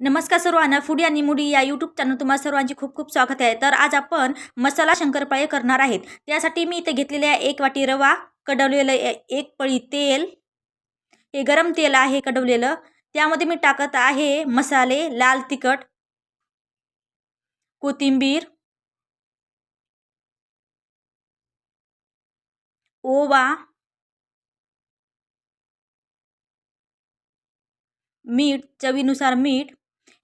नमस्कार सर्वांना फूडी आणि मुडी या यूट्यूब चॅनल तुम्हाला सर्वांची खूप खूप स्वागत आहे. तर आज आपण मसाला शंकरपाळे करणार आहेत. त्यासाठी मी इथे घेतलेले आहे एक वाटी रवा कडवलेलं ए- एक पळी तेल. हे गरम तेल आहे कडवलेलं. त्यामध्ये मी टाकत आहे मसाले लाल तिखट कोथिंबीर ओवा मीठ चवीनुसार मीठ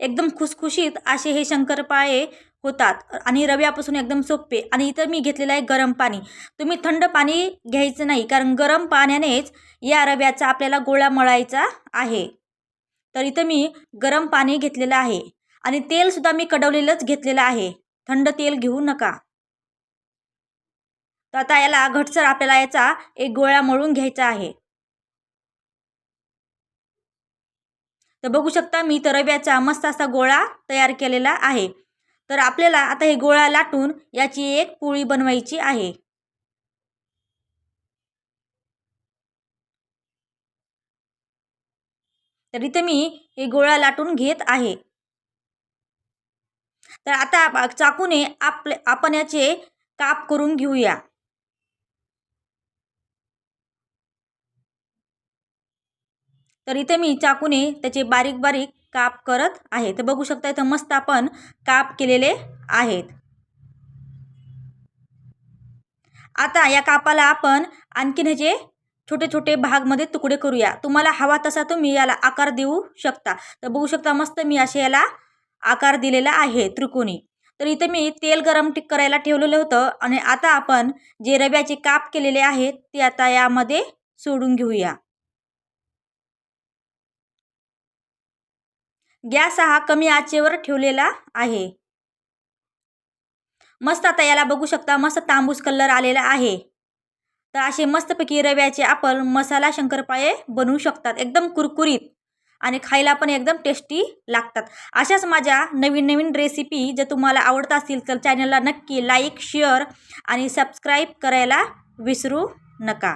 एकदम खुसखुशीत असे हे शंकरपाळे होतात. आणि रव्यापासून एकदम सोपे. आणि इथं मी घेतलेलं आहे गरम पाणी. तुम्ही थंड पाणी घ्यायचं नाही. कारण गरम पाण्यानेच या रव्याचा आपल्याला गोळा मळायचा आहे. तर इथं मी गरम पाणी घेतलेलं आहे. आणि तेलसुद्धा मी कडवलेलंच घेतलेलं आहे. थंड तेल घेऊ नका. तर आता याला घटसर आपल्याला याचा एक गोळा मळून घ्यायचा आहे. तर बघू शकता मी तर रव्याचा मस्त असा गोळा तयार केलेला आहे. तर आपल्याला आता हे गोळा लाटून याची एक पोळी बनवायची आहे. तर इथे मी हे गोळा लाटून घेत आहे. तर आता चाकूने आपले आपण याचे काप करून घेऊया. तर इथे मी चाकूने त्याचे बारीक बारीक काप करत आहे. तर बघू शकता इथं मस्त आपण काप केलेले आहेत. आता या कापाला आपण आणखीन ह्याचे छोटे छोटे भागमध्ये तुकडे करूया. तुम्हाला हवा तसा तुम्ही याला आकार देऊ शकता. तर बघू शकता मस्त मी असे याला आकार दिलेला आहे त्रिकोणी. तर इथे मी तेल गरम टिक करायला ठेवलेलं होतं आणि आता आपण जे रव्याचे काप केलेले आहेत ते आता यामध्ये सोडून घेऊया. गॅस हा कमी आचेवर ठेवलेला आहे. मस्त आता याला बघू शकता मस्त तांबूस कलर आलेला आहे. तर असे मस्तपैकी रव्याचे आपण मसाला शंकरपाळे बनवू शकतात. एकदम कुरकुरीत आणि खायला पण एकदम टेस्टी लागतात. अशाच माझ्या नवीन नवीन रेसिपी जर तुम्हाला आवडत असतील तर चॅनलला नक्की लाईक शेअर आणि सबस्क्राईब करायला विसरू नका.